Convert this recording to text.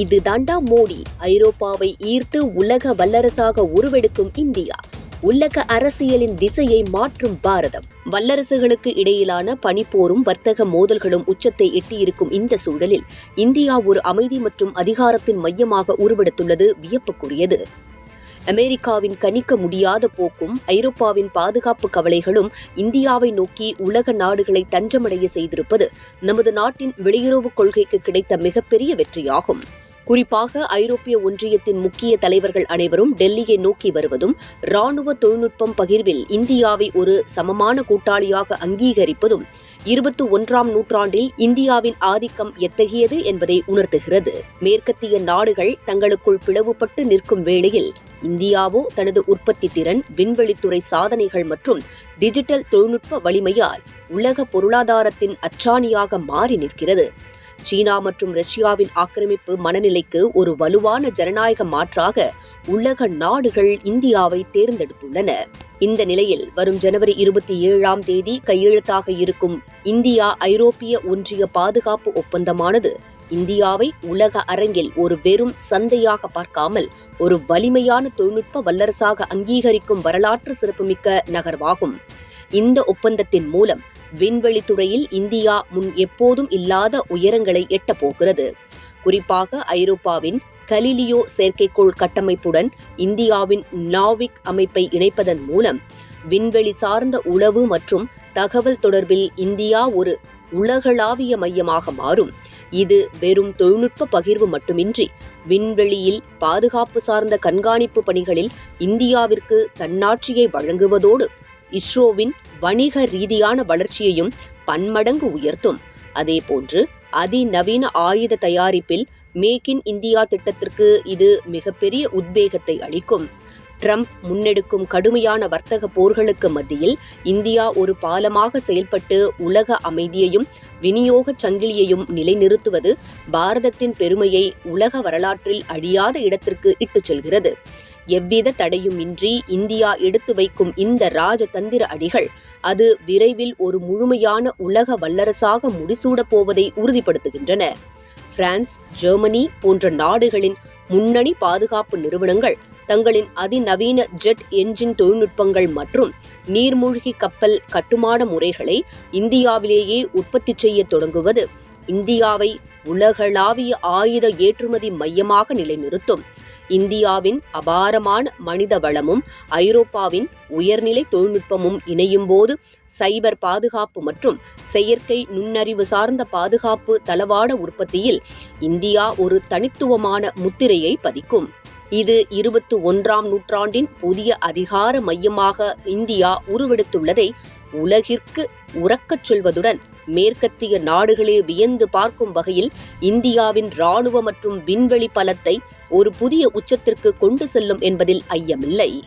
இது தாண்டா மோடி. ஐரோப்பாவை ஈர்த்து உலக வல்லரசாக உருவெடுக்கும் இந்தியா. உலக அரசியலின் திசையை மாற்றும் பாரதம். வல்லரசுகளுக்கு இடையிலான பனிப்போரும் வர்த்தக மோதல்களும் உச்சத்தை எட்டியிருக்கும் இந்த சூழலில் இந்தியா ஒரு அமைதி மற்றும் அதிகாரத்தின் மையமாக உருவெடுத்துள்ளது வியப்புக்குரியது. அமெரிக்காவின் கணிக்க முடியாத போக்கும் ஐரோப்பாவின் பாதுகாப்பு கவலைகளும் இந்தியாவை நோக்கி உலக நாடுகளை தஞ்சமடைய செய்திருப்பது நமது நாட்டின் வெளியுறவுக் கொள்கைக்கு கிடைத்த மிகப்பெரிய வெற்றியாகும். குறிப்பாக ஐரோப்பிய ஒன்றியத்தின் முக்கிய தலைவர்கள் அனைவரும் டெல்லியை நோக்கி வருவதும் ராணுவ தொழில்நுட்பம் பகிர்வில் இந்தியாவை ஒரு சமமான கூட்டாளியாக அங்கீகரிப்பதும் இருபத்தி ஒன்றாம் நூற்றாண்டில் இந்தியாவின் ஆதிக்கம் எத்தகையது என்பதை உணர்த்துகிறது. மேற்கத்திய நாடுகள் தங்களுக்குள் பிளவுபட்டு நிற்கும் வேளையில் இந்தியாவோ தனது உற்பத்தி திறன் விண்வெளித்துறை சாதனைகள் மற்றும் டிஜிட்டல் தொழில்நுட்ப வலிமையால் உலக பொருளாதாரத்தின் அச்சாணியாக மாறி நிற்கிறது. சீனா மற்றும் ரஷ்யாவின் ஆக்கிரமிப்பு மனநிலைக்கு ஒரு வலுவான ஜனநாயக மாற்றாக உலக நாடுகள் இந்தியாவை தேர்ந்தெடுத்துள்ளன. இந்த நிலையில் வரும் ஜனவரி இருபத்தி ஏழாம் தேதி கையெழுத்தாக இருக்கும் இந்தியா ஐரோப்பிய ஒன்றிய பாதுகாப்பு ஒப்பந்தமானது இந்தியாவை உலக அரங்கில் ஒரு வெறும் சந்தையாக பார்க்காமல் ஒரு வலிமையான தொழில்நுட்ப வல்லரசாக அங்கீகரிக்கும் வரலாற்று சிறப்புமிக்க நகர்வாகும். இந்த ஒப்பந்தத்தின் மூலம் விண்வெளித்துறையில் இந்தியா முன் எப்போதும் இல்லாத உயரங்களை எட்டப்போகிறது குறிப்பாக ஐரோப்பாவின் கலிலியோ செயற்கைக்கோள் கட்டமைப்புடன் இந்தியாவின் நாவிக் அமைப்பை இணைப்பதன் மூலம் விண்வெளி சார்ந்த உளவு மற்றும் தகவல் தொடர்பில் இந்தியா ஒரு உலகளாவிய மையமாக மாறும். இது வெறும் தொழில்நுட்ப பகிர்வு மட்டுமின்றி விண்வெளியில் பாதுகாப்பு சார்ந்த கண்காணிப்பு பணிகளில் இந்தியாவிற்கு தன்னாட்சியை வழங்குவதோடு இஸ்ரோவின் வணிக ரீதியான வளர்ச்சியையும் பன்மடங்கு உயர்த்தும். அதேபோன்று அதிநவீன ஆயுத தயாரிப்பில் மேக் இன் இந்தியா திட்டத்திற்கு இது மிகப்பெரிய உத்வேகத்தை அளிக்கும். ட்ரம்ப் முன்னெடுக்கும் கடுமையான வர்த்தக போர்களுக்கு மத்தியில் இந்தியா ஒரு பாலமாக செயல்பட்டு உலக அமைதியையும் விநியோக சங்கிலியையும் நிலைநிறுத்துவது பாரதத்தின் பெருமையை உலக வரலாற்றில் அழியாத இடத்திற்கு இட்டுச் செல்கிறது. எவ்வித தடையுமின்றி இந்தியா எடுத்து வைக்கும் இந்த ராஜதந்திர அடிகள் அது விரைவில் ஒரு முழுமையான உலக வல்லரசாக முடிசூடப் போவதை உறுதிப்படுத்துகின்றன. பிரான்ஸ் ஜெர்மனி போன்ற நாடுகளின் முன்னணி பாதுகாப்பு நிறுவனங்கள் தங்களின் அதிநவீன ஜெட் என்ஜின் தொழில்நுட்பங்கள் மற்றும் நீர்மூழ்கி கப்பல் கட்டுமான முறைகளை இந்தியாவிலேயே உற்பத்தி செய்ய தொடங்குவது இந்தியாவை உலகளாவிய ஆயுத ஏற்றுமதி மையமாக நிலைநிறுத்தும். இந்தியாவின் அபாரமான மனித வளமும் ஐரோப்பாவின் உயர்நிலை தொழில்நுட்பமும் இணையும் போது சைபர் பாதுகாப்பு மற்றும் செயற்கை நுண்ணறிவு சார்ந்த பாதுகாப்பு தளவாட உற்பத்தியில் இந்தியா ஒரு தனித்துவமான முத்திரையை பதிக்கும். இது இருபத்தி ஒன்றாம் நூற்றாண்டின் புதிய அதிகார மையமாக இந்தியா உருவெடுத்துள்ளதை உலகிற்கு உறக்கச் சொல்வதுடன் மேற்கத்திய நாடுகளே வியந்து பார்க்கும் வகையில் இந்தியாவின் ராணுவ மற்றும் விண்வெளி பலத்தை ஒரு புதிய உச்சத்திற்கு கொண்டு செல்லும் என்பதில் ஐயமில்லை.